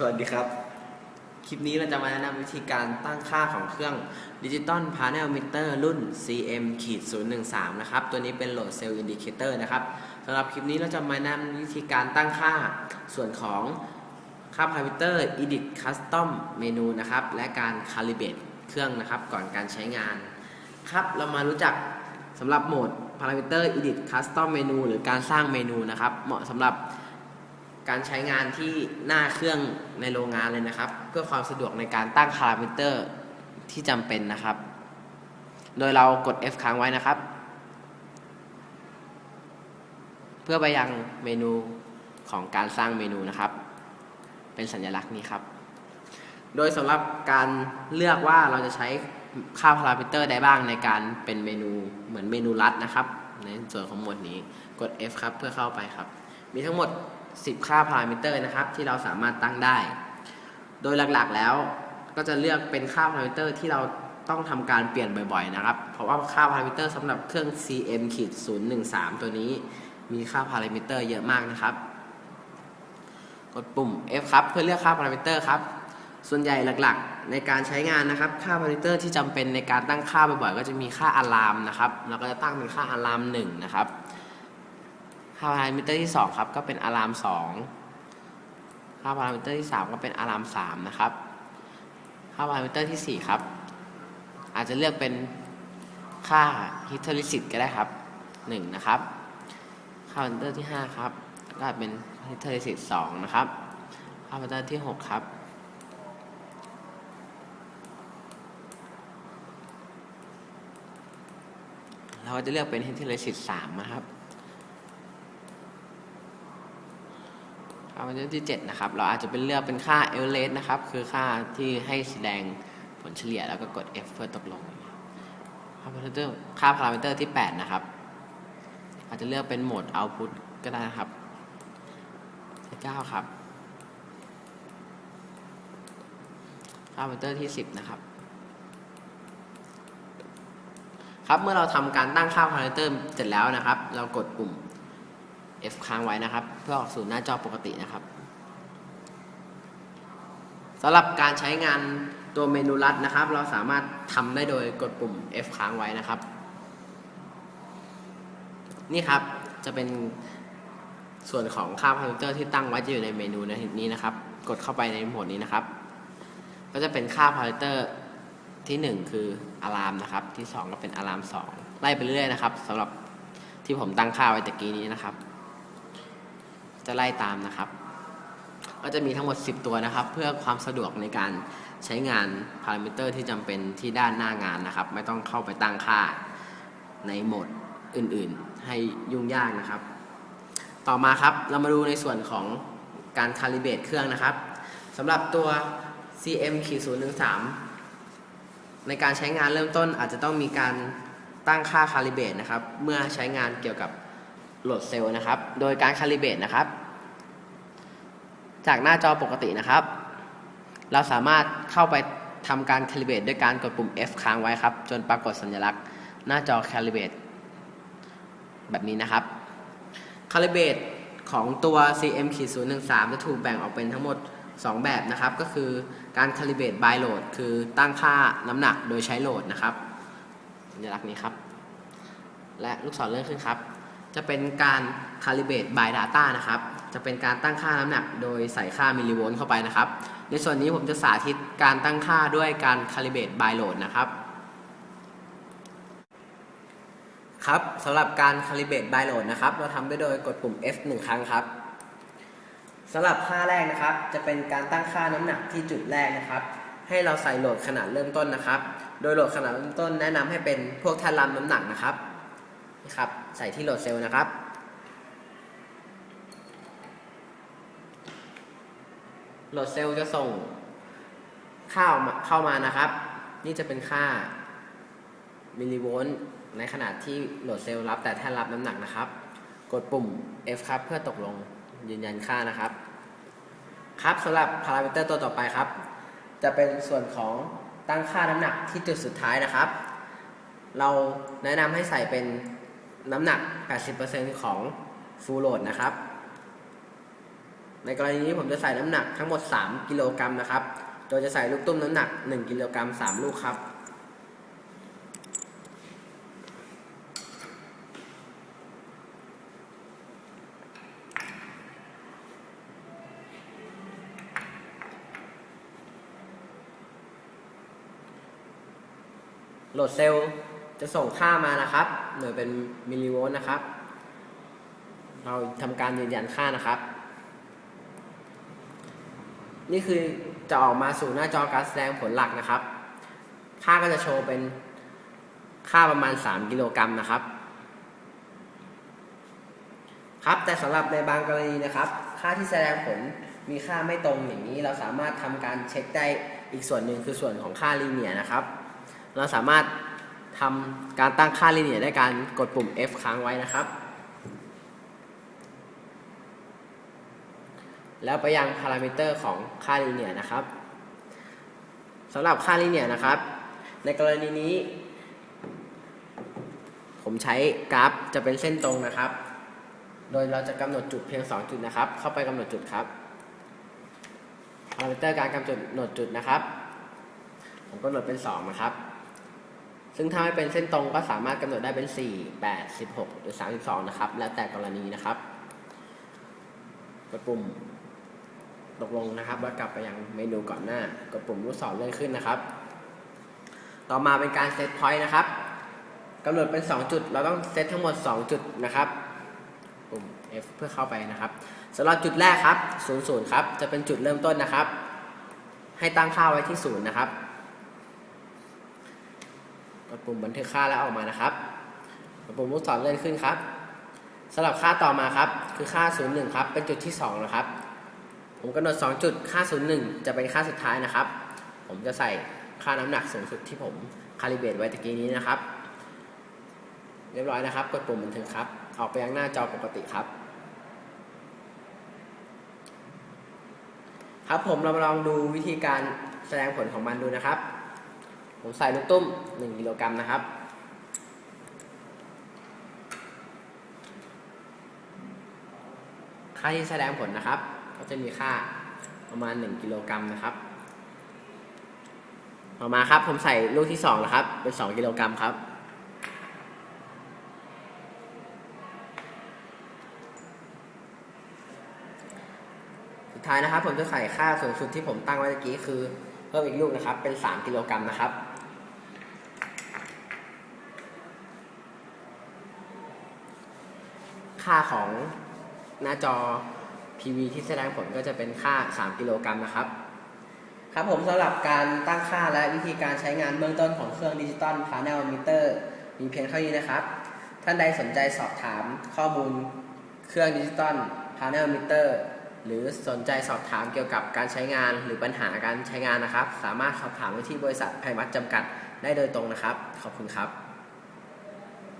สวัสดีครับ คลิปนี้เราจะมาแนะนำวิธีการตั้งค่าของเครื่องดิจิตอลพา n เนลมิเตอร์รุ่น CM 013 นะครับ ตัวนี้เป็นโหลดเซลล์อินดิเคเตอร์นะครับสำหรับคลิปนี้เราจะมาแนะนำวิธีการตั้งค่าส่วนของค่าพารามิเตอร์ edit custom menu นะครับ และการ calibrate เครื่องนะครับ ก่อนการใช้งาน ครับ เรามารู้จักสำหรับโหมด parameter edit custom menu หรือการสร้างเมนูนะครับ เหมาะสำหรับ การใช้งานที่หน้าเครื่องในโรงงานเลยนะครับ เพื่อความสะดวกในการตั้งพารามิเตอร์ที่จำเป็นนะครับ โดยเรากด F ค้างไว้นะครับ เพื่อไปยังเมนูของการสร้างเมนูนะครับ เป็นสัญลักษณ์นี้ครับ โดยสำหรับการเลือกว่าเราจะใช้ค่าพารามิเตอร์ใดบ้างในการเป็นเมนูเหมือนเมนูลัดนะครับ ในส่วนของหมวดนี้กด F ครับเพื่อเข้าไปครับ มีทั้งหมด 10 ค่าพารามิเตอร์นะครับ ที่เราสามารถตั้งได้ โดยหลักๆแล้วก็จะเลือกเป็นค่าพารามิเตอร์ที่เราต้องทำการเปลี่ยนบ่อยๆนะครับ เพราะว่าค่าพารามิเตอร์สำหรับเครื่อง CM ขีด013 ตัวนี้มีค่าพารามิเตอร์เยอะมากนะครับ กดปุ่ม F ครับเพื่อเลือกค่าพารามิเตอร์ครับ ส่วนใหญ่หลักๆ ในการใช้งานนะครับ ค่าพารามิเตอร์ที่จำเป็นในการตั้งค่าบ่อยๆ ก็จะมีค่าอะลามนะครับ เราก็จะตั้งเป็นค่าอะลาม1นะครับ ค่าพารามิเตอร์ที่ 2 ครับ ก็เป็นอะลาม2ค่าพารามิเตอร์ที่ 3 ก็เป็นอะลาม3นะครับ ค่าพารามิเตอร์ที่ 4 ครับ อาจจะเลือกเป็นค่าฮิสเทอริซิตก็ได้ครับ 1 นะครับ ค่าพารามิเตอร์ที่ 5 ครับ ก็เป็นฮิสเทอริซิต2นะครับ ค่าพารามิเตอร์ที่ 6 ครับเราก็จะเลือกเป็นฮิสเทอริซิต3นะครับ ค่าพารามิเตอร์ที่ 7 นะครับ เราอาจจะเป็นเลือกเป็นค่าเอลเลสนะครับ คือค่าที่ให้แสดงผลเฉลี่ยแล้วก็กด F เพื่อตกลงค่าพารามิเตอร์ค่าพารามิเตอร์ที่ 8 นะครับ อาจจะเลือกเป็นโหมด Output ก็ได้นะครับที่9ครับค่าพารามิเตอร์ที่ 10 นะครับ ครับเมื่อเราทำการตั้งค่าพารามิเตอร์เสร็จแล้วนะครับ เรากดปุ่ม F ค้างไว้นะครับ เพื่อออกสู่หน้าจอปกตินะครับสำหรับการใช้งานตัวเมนูลัดนะครับ เราสามารถทำได้โดยกดปุ่ม F ค้างไว้นะครับ นี่ครับจะเป็นส่วนของค่าพารามิเตอร์ที่ตั้งไว้จะอยู่ในเมนูในนี้นะครับ กดเข้าไปในโหมดนี้นะครับ ก็จะเป็นค่าพารามิเตอร์ที่ 1 คืออะลามนะครับ ที่ 2 ก็เป็นอะลาม2ไล่ไปเรื่อยๆนะครับสำหรับที่ผมตั้งค่าไว้ตะกี้นี้นะครับ จะไล่ตามนะครับ ก็จะมีทั้งหมด 10 ตัวนะครับ เพื่อความสะดวกในการใช้งานพารามิเตอร์ที่จำเป็นที่ด้านหน้างานนะครับ ไม่ต้องเข้าไปตั้งค่าในโหมดอื่นๆ ให้ยุ่งยากนะครับ ต่อมาครับเรามาดูในส่วนของการคาลิเบตเครื่องนะครับสำหรับตัว CM 013ในการใช้งานเริ่มต้นอาจจะต้องมีการตั้งค่าคาลิเบตนะครับ เมื่อใช้งานเกี่ยวกับ โหลดเซลล์นะครับ โดยการคาลิเบตนะครับ จากหน้าจอปกตินะครับ เราสามารถเข้าไปทำการคาลิเบตด้วยการกดปุ่ม F ค้างไว้ครับ จนปรากฏสัญลักษณ์ หน้าจอคาลิเบตแบบนี้นะครับคาลิเบตของตัว CM 013จะถูกแบ่งออกเป็นทั้งหมด 2 แบบนะครับ ก็คือการคาลิเบต by load คือตั้งค่าน้ำหนักโดยใช้โหลดนะครับสัญลักษณ์นี้ครับ และลูกศรเลื่อนขึ้นครับ จะเป็นการ calibrate by data นะครับ จะเป็นการตั้งค่าน้ำหนักโดยใส่ค่ามิลลิโวลต์เข้าไปนะครับ ในส่วนนี้ผมจะสาธิตการตั้งค่าด้วยการ calibrate by load นะครับ ครับสำหรับการ calibrate by load นะครับ เราทำได้โดยกดปุ่ม F 1 ครั้งครับสำหรับค่าแรกนะครับ จะเป็นการตั้งค่าน้ำหนักที่จุดแรกนะครับ ให้เราใส่โหลดขนาดเริ่มต้นนะครับ โดยโหลดขนาดเริ่มต้นแนะนำให้เป็นพวกแท่นรำน้ำหนักนะครับ ครับใส่ที่โหลดเซลล์นะครับ โหลดเซลล์จะส่งข้าวเข้ามานะครับ นี่จะเป็นค่ามิลลิโวลต์ในขนาดที่โหลดเซลล์รับแต่แท่นรับน้ำหนักนะครับ กดปุ่ม F ครับเพื่อตกลงยืนยันค่านะครับ ครับสำหรับพารามิเตอร์ตัวต่อไปครับ จะเป็นส่วนของตั้งค่าน้ำหนักที่จุดสุดท้ายนะครับ เราแนะนำให้ใส่เป็น น้ำหนัก 80%ของ full load นะครับ ในกรณีนี้ผมจะใส่น้ำหนักทั้งหมด 3 กิโลกรัมนะครับ โดยจะใส่ลูกตุ้มน้ำหนัก 1 กิโลกรัม 3 ลูกครับ โหลดเซลล์ จะส่งค่ามานะครับ หน่วยเป็นมิลลิโวลต์นะครับ เราทำการยืนยันค่านะครับ นี่คือจะออกมาสู่หน้าจอการแสดงผลหลักนะครับ ค่าก็จะโชว์เป็นค่าประมาณ 3 กิโลกรัมนะครับ ครับแต่สำหรับในบางกรณีนะครับ ค่าที่แสดงผลมีค่าไม่ตรงอย่างนี้ เราสามารถทำการเช็คได้อีกส่วนหนึ่งคือส่วนของค่าลีเนียนะครับ เราสามารถ ทำการตั้งค่าลีเนียด้วยการกดปุ่ม F ค้างไว้นะครับ แล้วไปยังพารามิเตอร์ของค่าลีเนียนะครับสำหรับค่าลีเนียนะครับ ในกรณีนี้ ผมใช้กราฟจะเป็นเส้นตรงนะครับ โดยเราจะกำหนดจุดเพียง 2 จุดนะครับ เข้าไปกำหนดจุดครับพารามิเตอร์การกำหนดจุดนะครับ ผมกำหนดเป็น 2 นะครับ ซึ่งถ้าไม่เป็นเส้นตรงก็สามารถกำหนดได้เป็น 4 8 16 หรือ 32 นะครับ แล้วแต่กรณีนะครับ กดปุ่มตกลงนะครับแล้วกลับไปยังเมนูก่อนหน้ากดปุ่มลูกศรเลื่อนขึ้นนะครับ ต่อมาเป็นการเซตพอยต์นะครับกำหนดเป็น 2 จุด เราต้องเซตทั้งหมด 2 จุดนะครับปุ่ม F เพื่อเข้าไปนะครับสำหรับจุดแรกครับ 00 ครับ จะเป็นจุดเริ่มต้นนะครับ ให้ตั้งค่าไว้ที่ 0 นะครับ กดปุ่มบันทึกค่าแล้วออกมานะครับกดปุ่มลูกศรเลื่อนขึ้นครับสำหรับค่าต่อมาครับ คือค่า 01 ครับ เป็นจุดที่ 2 นะครับ ผมกำหนด 2 จุด ค่า 01 จะเป็นค่าสุดท้ายนะครับ ผมจะใส่ค่าน้ำหนักสูงสุดที่ผมคาลิเบรตไว้ตะกี้นี้นะครับ เรียบร้อยนะครับ กดปุ่มบันทึกครับ ออกไปยังหน้าจอปกติครับ ครับผมเรามาลองดูวิธีการแสดงผลของมันดูนะครับ ผมใส่ลูกตุ้ม 1กิโลกรัมนะครับ ค่าที่แสดงผลนะครับ ก็จะมีค่าประมาณ 1กิโลกรัมนะครับต่อมาครับผมใส่ลูกที่2นะครับ เป็น 2กิโลกรัมครับสุดท้ายนะครับผมจะใส่ค่าสูงสุดที่ผมตั้งไว้เมื่อกี้คือเพิ่มอีกลูกนะครับเป็น 3 กิโลกรัมนะครับ ค่าของหน้าจอ PV ที่แสดงผลก็จะเป็นค่า 3 กิโลกรัมนะครับ ครับผมสำหรับการตั้งค่าและวิธีการใช้งานเบื้องต้นของเครื่องดิจิตอลพา n นลมิเตอร์มีเพียงเท่านี้นะครับ ท่านใดสนใจสอบถามข้อมูลเครื่องดิจิตอลพา n นลมิเตอร์หรือสนใจสอบถามเกี่ยวกับการใช้งานหรือปัญหาการใช้งานนะครับ สามารถสอบถามไว้ที่บริษัทไพมัตจำกัดได้โดยตรงนะครับ ขอบคุณครับ